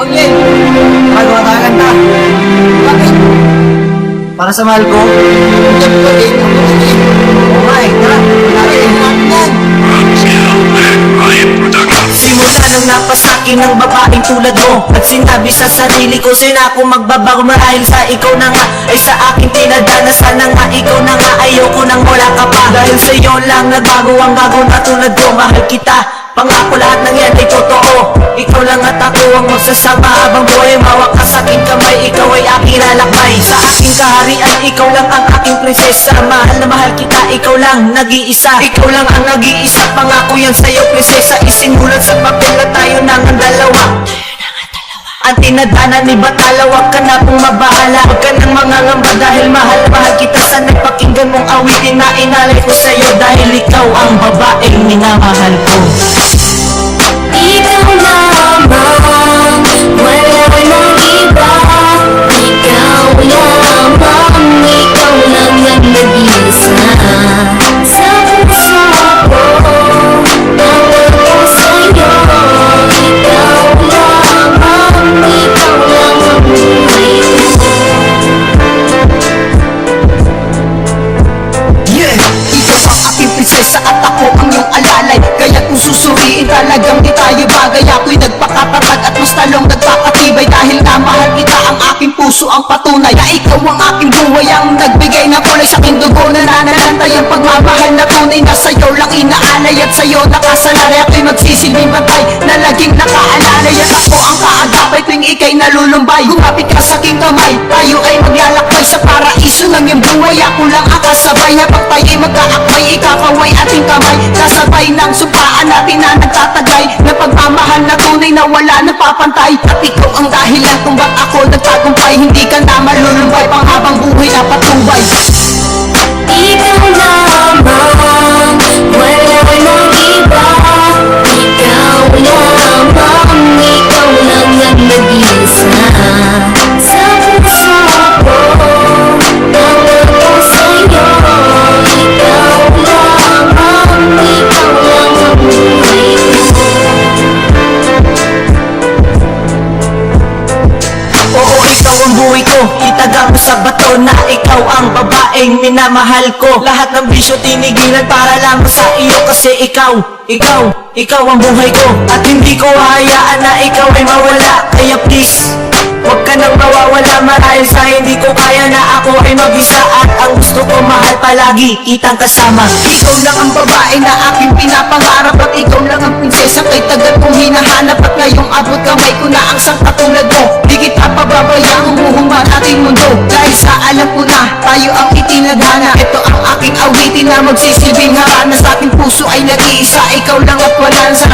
Ongin, magawa ka kanta. Bakit? Para sa mahal ko? Yan pa din, ongin. Oo nga eh, tara. Tara, yan. Simula nang napasakin ng babaeng tulad mo At sinabi sa sarili ko na ako magbabago marahil sa ikaw na nga Ay sa akin tinadana Sana nga ikaw na nga Ayoko nang wala ka pa Dahil sa'yo lang nagbago ang gago na tulad ko Mahal kita Pangako lahat ng yan ay totoo. Ikaw lang at ako ang magsasama. Habang buhay Mawak ka sa aking kamay. Ikaw ay aking lalakbay. Sa aking kaharian Ikaw lang ang aking prinsesa. Mahal na mahal kita Ikaw lang nag-iisa. Ikaw lang ang nag-iisa. Pangako yan sa'yo prinsesa. Isimulan sa papel na tayo nang ang dalawa. Ang tinadana ni Batala Huwag ka na pong mabahala. Huwag ka nang mangangamba Dahil mahal mahal kita. Sana'y pakinggan mong awitin Na inalay ko sa'yo? Dahil ikaw ang babaeng minamahal ko ang patunay. Na ikaw ang aking buhay ang nagbigay ng kulay Sa aking dugo nananalantay ang pagmamahal na tunay Na sa'yo. Lang inaalay at sa'yo nakasalalay Ako'y magsisilbing bantay na laging nakaalalay. At ako ang kaagapay tuwing ikay nalulumbay. Gumapit ka sa aking kamay Tayo ay maglalakbay. Sa paraiso ng iyong buhay Ako lang ang kasabay. Habang tayo'y magkaakbay Ikakaway ating kamay. Kasabay ng sumpaan natin na nagtatagay. Na pagmamahal na tunay na wala nang papantay. At ikaw ang dahilan Hindi ka na malulumbay Itaga mo sa bato na ikaw ang babaeng minamahal ko. Lahat ng bisyo tinigilan para lang sa iyo Kasi ikaw, ikaw, ikaw ang buhay ko. At hindi ko hahayaan na ikaw ay mawala. Kaya please, Huwag ka nang mawawala marahil sa hindi ko kaya na ako ay mag-isa. At ang gusto ko mahal palagi, kitang kasama. Ikaw lang ang babae na aking pinapangarap. At ikaw lang ang prinsesa kay tagal kong hinahanap. At ngayong abot kamay ko na ang sang katulad mo. Di kita pababayang humuhumba ating mundo. Dahil sa alam ko na tayo ang itinadhana. Ito ang aking awitin na magsisilbing harana. Sa aking puso ay nag-iisa. Ikaw lang at wala sa